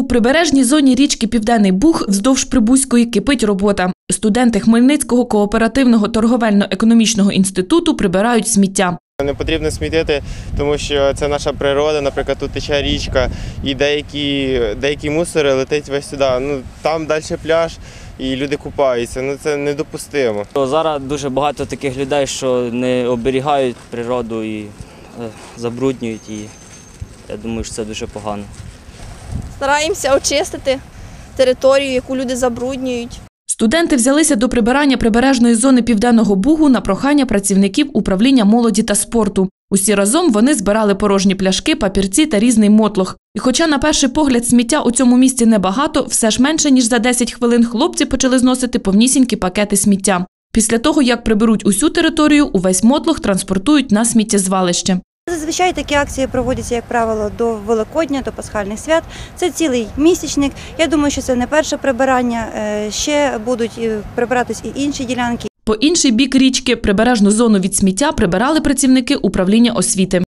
У прибережній зоні річки Південний Буг вздовж Прибузької кипить робота. Студенти Хмельницького кооперативного торговельно-економічного інституту прибирають сміття. Не потрібно смітити, тому що це наша природа. Наприклад, тут тече річка, і деякі, деякі мусори летить весь сюди. Ну там далі пляж, і люди купаються. Ну це недопустимо. Зараз дуже багато таких людей, що не оберігають природу і е, забруднюють її. Я думаю, що це дуже погано. Стараємося очистити територію, яку люди забруднюють. Студенти взялися до прибирання прибережної зони Південного Бугу на прохання працівників управління молоді та спорту. Усі разом вони збирали порожні пляшки, папірці та різний мотлох. І хоча на перший погляд сміття у цьому місті небагато, все ж менше ніж за 10 хвилин хлопці почали зносити повнісінькі пакети сміття. Після того, як приберуть усю територію, увесь мотлох транспортують на сміттєзвалище. Зазвичай такі акції проводяться, як правило, до Великодня, до пасхальних свят. Це цілий місячник. Я думаю, що це не перше прибирання. Е, Ще будуть е, прибиратись і інші ділянки. По інший бік річки прибережну зону від сміття прибирали працівники управління освіти.